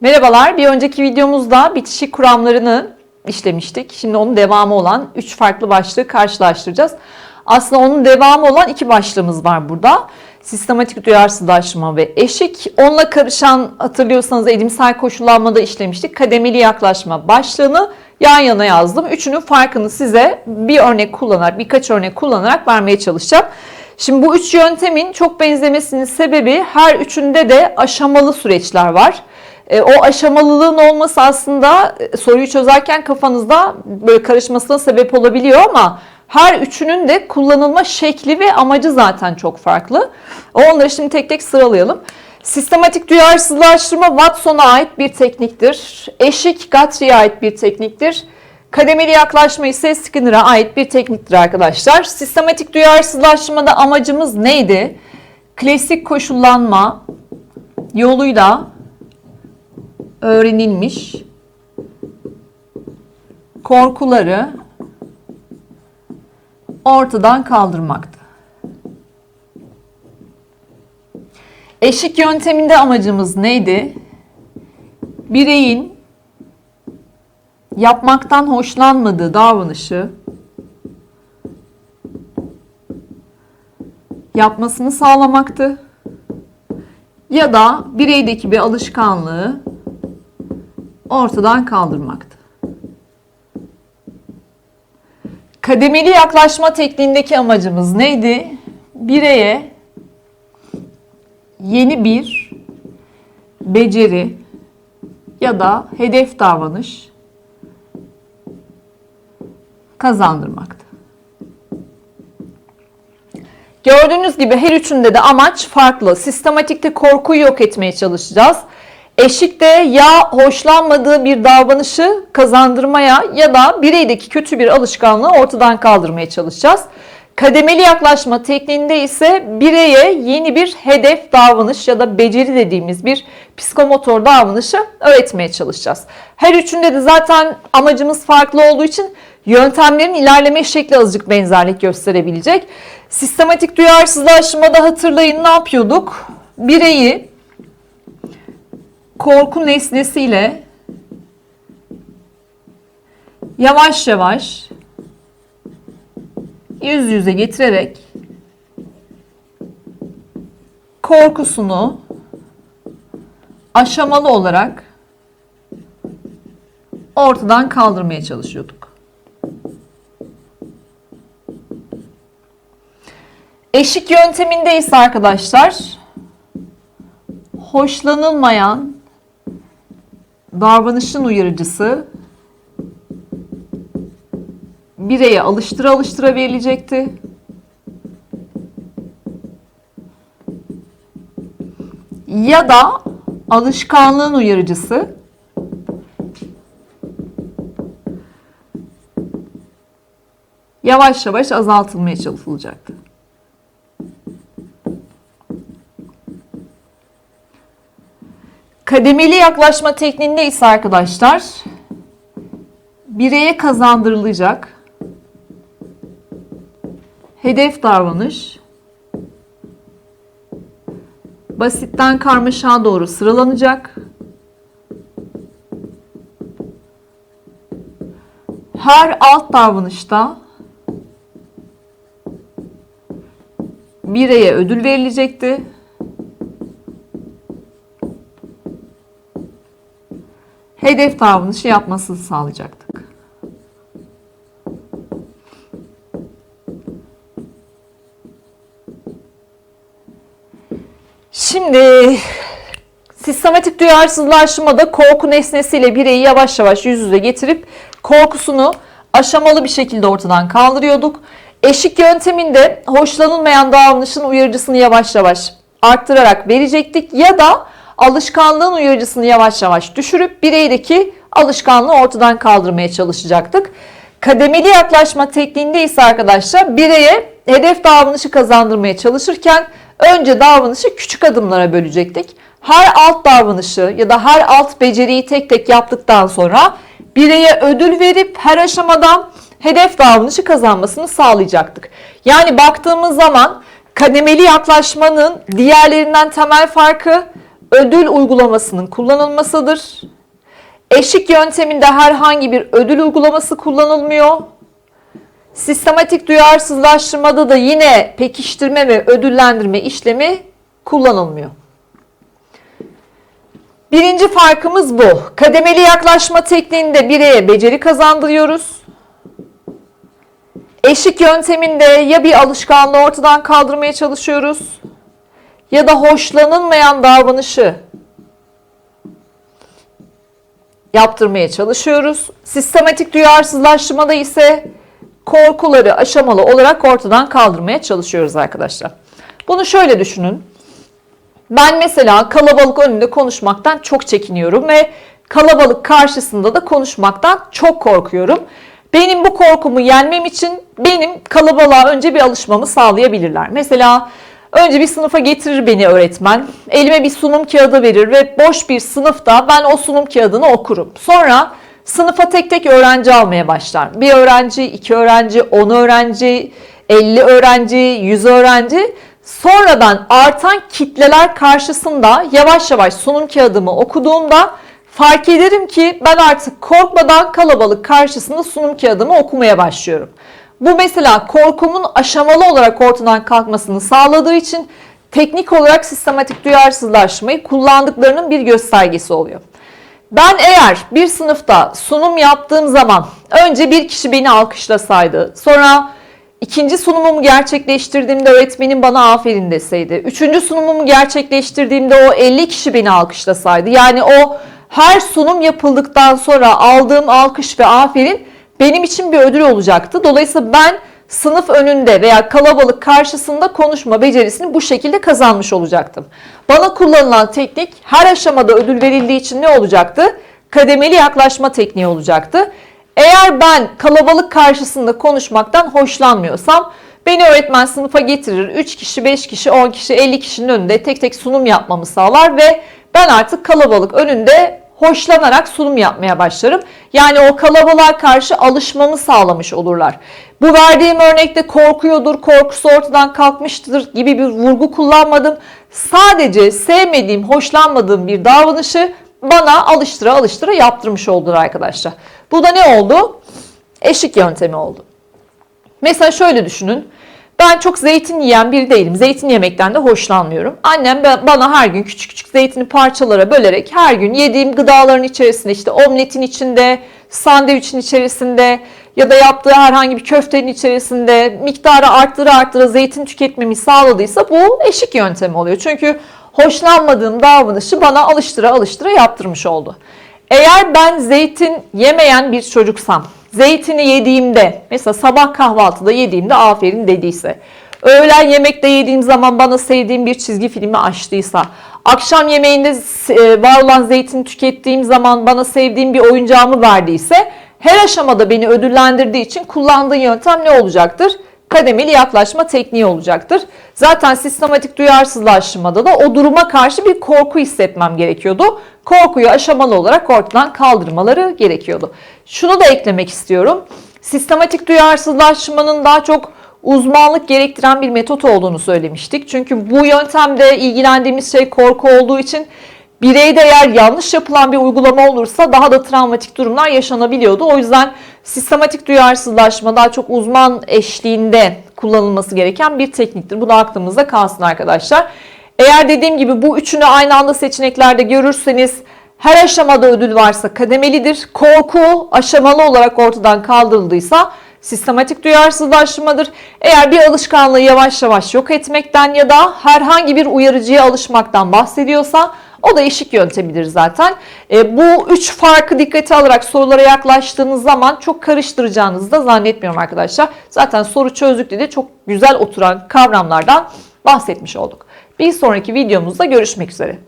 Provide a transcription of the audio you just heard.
Merhabalar. Bir önceki videomuzda bitişik kuramlarını işlemiştik. Şimdi onun devamı olan 3 farklı başlığı karşılaştıracağız. Aslında onun devamı olan iki başlığımız var burada. Sistematik duyarsızlaşma ve eşik. Onunla karışan hatırlıyorsanız edimsel koşullanmada işlemiştik. Kademeli yaklaşma başlığını yan yana yazdım. Üçünün farkını size bir örnek kullanarak, birkaç örnek kullanarak vermeye çalışacağım. Şimdi bu üç yöntemin çok benzemesinin sebebi her üçünde de aşamalı süreçler var. E, o aşamalılığın olması aslında e, soruyu çözerken kafanızda böyle karışmasına sebep olabiliyor ama her üçünün de kullanılma şekli ve amacı zaten çok farklı. Onları şimdi tek tek sıralayalım. Sistematik duyarsızlaştırma Watson'a ait bir tekniktir. Eşik Guthrie'ye ait bir tekniktir. Kademeli yaklaşma ise Skinner'a ait bir tekniktir arkadaşlar. Sistematik duyarsızlaştırmada amacımız neydi? Klasik koşullanma yoluyla öğrenilmiş korkuları ortadan kaldırmaktı. Eşik yönteminde amacımız neydi? Bireyin yapmaktan hoşlanmadığı davranışı yapmasını sağlamaktı. Ya da bireydeki bir alışkanlığı ortadan kaldırmaktı. Kademeli yaklaşma tekniğindeki amacımız neydi? Bireye yeni bir beceri ya da hedef davranış kazandırmaktı. Gördüğünüz gibi her üçünde de amaç farklı. Sistematikte korkuyu yok etmeye çalışacağız. Eşikte ya hoşlanmadığı bir davranışı kazandırmaya ya da bireydeki kötü bir alışkanlığı ortadan kaldırmaya çalışacağız. Kademeli yaklaşma tekniğinde ise bireye yeni bir hedef davranış ya da beceri dediğimiz bir psikomotor davranışı öğretmeye çalışacağız. Her üçünde de zaten amacımız farklı olduğu için yöntemlerin ilerleme şekli azıcık benzerlik gösterebilecek. Sistematik duyarsızlaşmada hatırlayın ne yapıyorduk? Bireyi korku nesnesiyle yavaş yavaş yüz yüze getirerek korkusunu aşamalı olarak ortadan kaldırmaya çalışıyorduk. Eşik yönteminde ise arkadaşlar hoşlanılmayan davranışın uyarıcısı bireye alıştıra alıştıra verilecekti. Ya da alışkanlığın uyarıcısı yavaş yavaş azaltılmaya çalışılacaktı. Kademeli yaklaşma tekniğinde ise arkadaşlar bireye kazandırılacak hedef davranış basitten karmaşa doğru sıralanacak. Her alt davranışta bireye ödül verilecekti. Hedef davranışı yapmasını sağlayacaktık. Şimdi sistematik duyarsızlaşmada korku nesnesiyle bireyi yavaş yavaş yüz yüze getirip korkusunu aşamalı bir şekilde ortadan kaldırıyorduk. Eşik yönteminde hoşlanılmayan davranışın uyarıcısını yavaş yavaş arttırarak verecektik ya da alışkanlığın uyarıcısını yavaş yavaş düşürüp bireydeki alışkanlığı ortadan kaldırmaya çalışacaktık. Kademeli yaklaşma tekniğinde ise arkadaşlar bireye hedef davranışı kazandırmaya çalışırken önce davranışı küçük adımlara bölecektik. Her alt davranışı ya da her alt beceriyi tek tek yaptıktan sonra bireye ödül verip her aşamadan hedef davranışı kazanmasını sağlayacaktık. Yani baktığımız zaman kademeli yaklaşmanın diğerlerinden temel farkı ödül uygulamasının kullanılmasıdır. Eşik yönteminde herhangi bir ödül uygulaması kullanılmıyor. Sistematik duyarsızlaştırmada da yine pekiştirme ve ödüllendirme işlemi kullanılmıyor. Birinci farkımız bu. Kademeli yaklaşma tekniğinde bireye beceri kazandırıyoruz. Eşik yönteminde ya bir alışkanlığı ortadan kaldırmaya çalışıyoruz ya da hoşlanılmayan davranışı yaptırmaya çalışıyoruz. Sistematik duyarsızlaştırmada ise korkuları aşamalı olarak ortadan kaldırmaya çalışıyoruz arkadaşlar. Bunu şöyle düşünün. Ben mesela kalabalık önünde konuşmaktan çok çekiniyorum ve kalabalık karşısında da konuşmaktan çok korkuyorum. Benim bu korkumu yenmem için benim kalabalığa önce bir alışmamı sağlayabilirler. Mesela önce bir sınıfa getirir beni öğretmen. Elime bir sunum kağıdı verir ve boş bir sınıfta ben o sunum kağıdını okurum. Sonra sınıfa tek tek öğrenci almaya başlar. Bir öğrenci, iki öğrenci, on öğrenci, 50 öğrenci, 100 öğrenci. Sonra ben artan kitleler karşısında yavaş yavaş sunum kağıdımı okuduğumda fark ederim ki ben artık korkmadan kalabalık karşısında sunum kağıdımı okumaya başlıyorum. Bu mesela korkumun aşamalı olarak ortadan kalkmasını sağladığı için teknik olarak sistematik duyarsızlaşmayı kullandıklarının bir göstergesi oluyor. Ben eğer bir sınıfta sunum yaptığım zaman önce bir kişi beni alkışlasaydı, sonra ikinci sunumumu gerçekleştirdiğimde öğretmenim bana aferin deseydi, üçüncü sunumumu gerçekleştirdiğimde o 50 kişi beni alkışlasaydı, yani o her sunum yapıldıktan sonra aldığım alkış ve aferin benim için bir ödül olacaktı. Dolayısıyla ben sınıf önünde veya kalabalık karşısında konuşma becerisini bu şekilde kazanmış olacaktım. Bana kullanılan teknik her aşamada ödül verildiği için ne olacaktı? Kademeli yaklaşma tekniği olacaktı. Eğer ben kalabalık karşısında konuşmaktan hoşlanmıyorsam beni öğretmen sınıfa getirir. 3 kişi, 5 kişi, 10 kişi, 50 kişinin önünde tek tek sunum yapmamı sağlar ve ben artık kalabalık önünde hoşlanarak sunum yapmaya başlarım. Yani o kalabalığa karşı alışmamı sağlamış olurlar. Bu verdiğim örnekte korkuyordur, korkusu ortadan kalkmıştır gibi bir vurgu kullanmadım. Sadece sevmediğim, hoşlanmadığım bir davranışı bana alıştıra alıştıra yaptırmış oldular arkadaşlar. Bu da ne oldu? Eşik yöntemi oldu. Mesela şöyle düşünün. Ben çok zeytin yiyen biri değilim. Zeytin yemekten de hoşlanmıyorum. Annem bana her gün küçük küçük zeytini parçalara bölerek her gün yediğim gıdaların içerisinde işte omletin içinde, sandviçin içerisinde ya da yaptığı herhangi bir köftenin içerisinde miktarı arttıra arttıra zeytin tüketmemi sağladıysa bu eşik yöntemi oluyor. Çünkü hoşlanmadığım davranışı bana alıştıra alıştıra yaptırmış oldu. Eğer ben zeytin yemeyen bir çocuksam, zeytini yediğimde, mesela sabah kahvaltıda yediğimde aferin dediyse, öğlen yemekte yediğim zaman bana sevdiğim bir çizgi filmi açtıysa, akşam yemeğinde e, var olan zeytini tükettiğim zaman bana sevdiğim bir oyuncağımı verdiyse, her aşamada beni ödüllendirdiği için kullandığı yöntem ne olacaktır? Kademeli yaklaşma tekniği olacaktır. Zaten sistematik duyarsızlaştırmada da o duruma karşı bir korku hissetmem gerekiyordu. Korkuyu aşamalı olarak ortadan kaldırmaları gerekiyordu. Şunu da eklemek istiyorum. Sistematik duyarsızlaştırmanın daha çok uzmanlık gerektiren bir metot olduğunu söylemiştik. Çünkü bu yöntemde ilgilendiğimiz şey korku olduğu için Bireyde eğer yanlış yapılan bir uygulama olursa daha da travmatik durumlar yaşanabiliyordu. O yüzden sistematik duyarsızlaşma daha çok uzman eşliğinde kullanılması gereken bir tekniktir. Bu da aklımızda kalsın arkadaşlar. Eğer dediğim gibi bu üçünü aynı anda seçeneklerde görürseniz her aşamada ödül varsa kademelidir. Korku aşamalı olarak ortadan kaldırıldıysa sistematik duyarsızlaşmadır. Eğer bir alışkanlığı yavaş yavaş yok etmekten ya da herhangi bir uyarıcıya alışmaktan bahsediyorsa o da eşik yöntemidir zaten. E, bu üç farkı dikkate alarak sorulara yaklaştığınız zaman çok karıştıracağınızı da zannetmiyorum arkadaşlar. Zaten soru çözdükte de çok güzel oturan kavramlardan bahsetmiş olduk. Bir sonraki videomuzda görüşmek üzere.